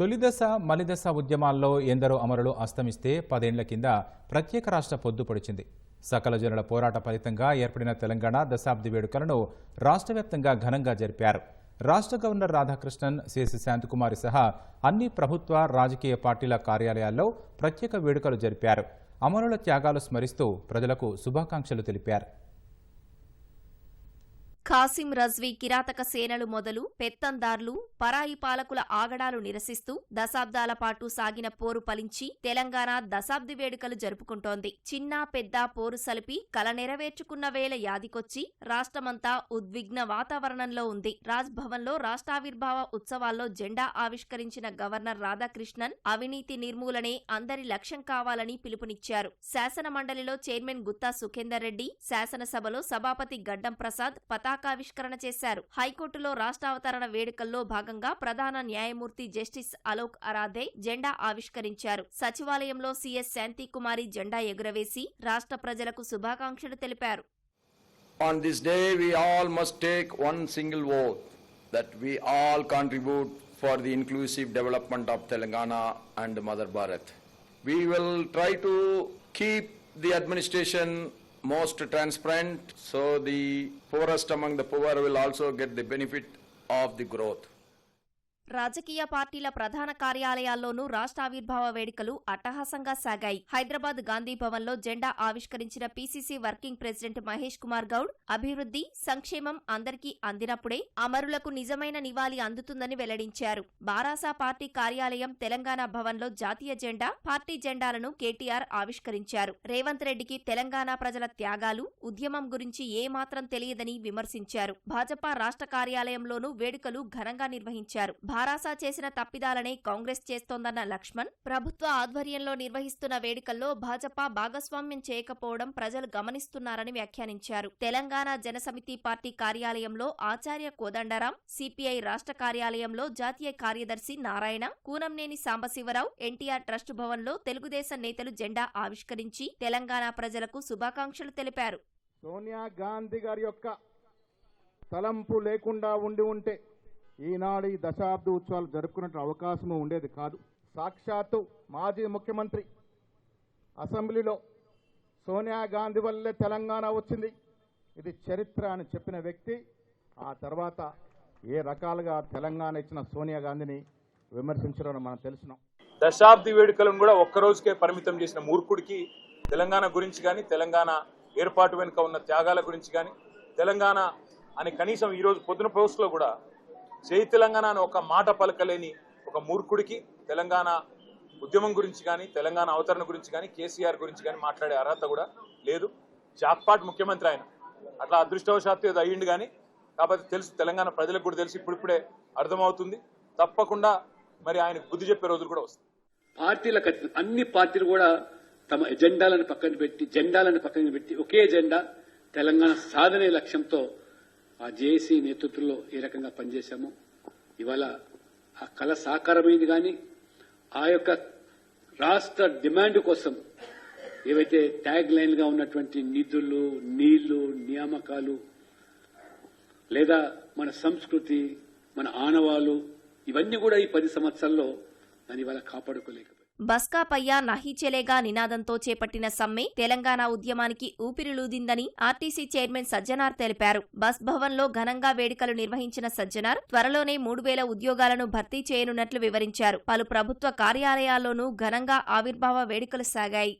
తొలిదశ మలిదశ ఉద్యమాల్లో ఎందరో అమరులు అస్తమిస్తే పదేండ్ల కింద ప్రత్యేక రాష్ట్ర పొద్దు పొడిచింది. సకల జనుల పోరాట ఫలితంగా ఏర్పడిన తెలంగాణ దశాబ్ది వేడుకలను రాష్ట్ర వ్యాప్తంగా ఘనంగా జరిపారు. రాష్ట్ర గవర్నర్ రాధాకృష్ణన్ సిసి శాంతకుమారి సహా అన్ని ప్రభుత్వ రాజకీయ పార్టీల కార్యాలయాల్లో ప్రత్యేక వేడుకలు జరిపారు. అమరుల త్యాగాలు స్మరిస్తూ ప్రజలకు శుభాకాంక్షలు తెలిపారు. ఖాసిం రజ్వీ కిరాతక సేనలు మొదలు పెత్తందార్లు పరాయి పాలకుల ఆగడాలు నిరసిస్తూ దశాబ్దాల పాటు సాగిన పోరు ఫలించి తెలంగాణ దశాబ్ది వేడుకలు జరుపుకుంటోంది. చిన్న పెద్ద పోరు సలిపి కల నెరవేర్చుకున్న వేళ యాదికొచ్చి రాష్ట్రమంతా ఉద్విగ్న వాతావరణంలో ఉంది. రాజ్భవన్లో రాష్ట్రావిర్భావ ఉత్సవాల్లో జెండా ఆవిష్కరించిన గవర్నర్ రాధాకృష్ణన్ అవినీతి నిర్మూలనే అందరి లక్ష్యం కావాలని పిలుపునిచ్చారు. శాసన మండలిలో చైర్మన్ గుత్తా సుఖేందర్ రెడ్డి శాసనసభలో సభాపతి గడ్డం ప్రసాద్ పతాకావిష్కరణ చేశారు హైకోర్టులో రాష్ట్రావతరణ వేడుకల్లో భాగంగా ప్రధాన న్యాయమూర్తి జస్టిస్ అలోక్ అరాధే జెండా ఆవిష్కరించారు సచివాలయంలో సీఎస్ శాంతికుమారి జెండా ఎగురవేసి రాష్ట్ర ప్రజలకు శుభాకాంక్షలు తెలిపారు On this day, we all must take one single oath that we all contribute for the inclusive development of Telangana and Mother Bharat. We will try to keep the administration most transparent so the poorest among the poor will also get the benefit of the growth. రాజకీయ పార్టీల ప్రధాన కార్యాలయాల్లోనూ రాష్ట్ర ఆవిర్భావ వేడుకలు అట్టహాసంగా సాగాయి. హైదరాబాద్ గాంధీ భవన్లో జెండా ఆవిష్కరించిన PCC working president Mahesh Kumar Goud అభివృద్ధి సంక్షేమం అందరికీ అందినప్పుడే అమరులకు నిజమైన నివాళి అందుతుందని వెల్లడించారు. బారాసా పార్టీ కార్యాలయం తెలంగాణ భవన్లో జాతీయ జెండా పార్టీ జెండాలను కేటీఆర్ ఆవిష్కరించారు. రేవంత్ రెడ్డికి తెలంగాణ ప్రజల త్యాగాలు ఉద్యమం గురించి ఏమాత్రం తెలియదని విమర్శించారు. భాజపా రాష్ట్ర కార్యాలయంలోనూ వేడుకలు ఘనంగా నిర్వహించారు. భారాసా చేసిన తప్పిదాలనే కాంగ్రెస్ చేస్తోందన్న లక్ష్మణ్ ప్రభుత్వ ఆధ్వర్యంలో నిర్వహిస్తున్న వేడుకల్లో భాజపా భాగస్వామ్యం చేయకపోవడం ప్రజలు గమనిస్తున్నారని వ్యాఖ్యానించారు. తెలంగాణ జనసమితి పార్టీ కార్యాలయంలో ఆచార్య కోదండరాం సిపిఐ రాష్ట్ర కార్యాలయంలో జాతీయ కార్యదర్శి నారాయణ కూనంనేని సాంబశివరావు ఎన్టీఆర్ ట్రస్ట్ భవన్లో తెలుగుదేశం నేతలు జెండా ఆవిష్కరించి తెలంగాణ ప్రజలకు శుభాకాంక్షలు తెలిపారు. సోనియా గాంధీ గారి యొక్క తలంపు లేకుండా ఉండి ఉంటే ఈనాడు ఈ దశాబ్ది ఉత్సవాలు జరుపుకునే అవకాశం ఉండేది కాదు. సాక్షాత్తు మాజీ ముఖ్యమంత్రి అసెంబ్లీలో సోనియా గాంధీ వల్లే తెలంగాణ వచ్చింది. ఇది చరిత్ర అని చెప్పిన వ్యక్తి. ఆ తర్వాత ఏ రకాలుగా తెలంగాణ ఇచ్చిన సోనియా గాంధీని విమర్శించడం మనం తెలిసినాం. దశాబ్ది వేడుకలను కూడా ఒక్క రోజుకే పరిమితం చేసిన మూర్ఖుడికి తెలంగాణ గురించి కానీ తెలంగాణ ఏర్పాటు వెనుక ఉన్న త్యాగాల గురించి కానీ తెలంగాణ అని కనీసం ఈరోజు పొద్దున పోస్ట్లో కూడా జై తెలంగాణ అని ఒక మాట పలకలేని ఒక మూర్ఖుడికి తెలంగాణ ఉద్యమం గురించి కానీ తెలంగాణ అవతరణ గురించి కానీ కేసీఆర్ గురించి కానీ మాట్లాడే అర్హత కూడా లేదు. జాక్పాట్ ముఖ్యమంత్రి ఆయన. అట్లా అదృష్టవశాత్తు ఏదో అయ్యిండు కానీ కాకపోతే తెలుసు తెలంగాణ ప్రజలకు కూడా తెలిసి ఇప్పుడిప్పుడే అర్థమవుతుంది. తప్పకుండా మరి ఆయనకు బుద్ధి చెప్పే రోజులు కూడా వస్తాయి. పార్టీలకు అన్ని పార్టీలు కూడా తమ ఎజెండాలను పక్కన పెట్టి జెండాలను పక్కన పెట్టి ఒకే ఎజెండా తెలంగాణ సాధనే లక్ష్యంతో ఆ జేఏసీ నేతృత్వంలో ఏ రకంగా పనిచేశామో ఇవాళ ఆ కళ సాకారమైంది కానీ ఆ యొక్క రాష్ట్ర డిమాండ్ కోసం ఏవైతే ట్యాగ్ లైన్గా ఉన్నటువంటి నిధులు నీళ్ళు నియామకాలు లేదా మన సంస్కృతి మన ఆనవాలు ఇవన్నీ కూడా ఈ పది సంవత్సరాల్లో దాని ఇవాళ కాపాడుకోలేక బస్కా పయ్యా నహీ చెలేగా నినాదంతో చేపట్టిన సమ్మె తెలంగాణ ఉద్యమానికి ఊపిరిలూదిందని ఆర్టీసీ చైర్మన్ సజ్జనార్ తెలిపారు. బస్ భవన్లో ఘనంగా వేడుకలు నిర్వహించిన సజ్జనార్ త్వరలోనే మూడు వేల ఉద్యోగాలను భర్తీ చేయనున్నట్లు వివరించారు. పలు ప్రభుత్వ కార్యాలయాల్లోనూ ఘనంగా ఆవిర్భావ వేడుకలు సాగాయి.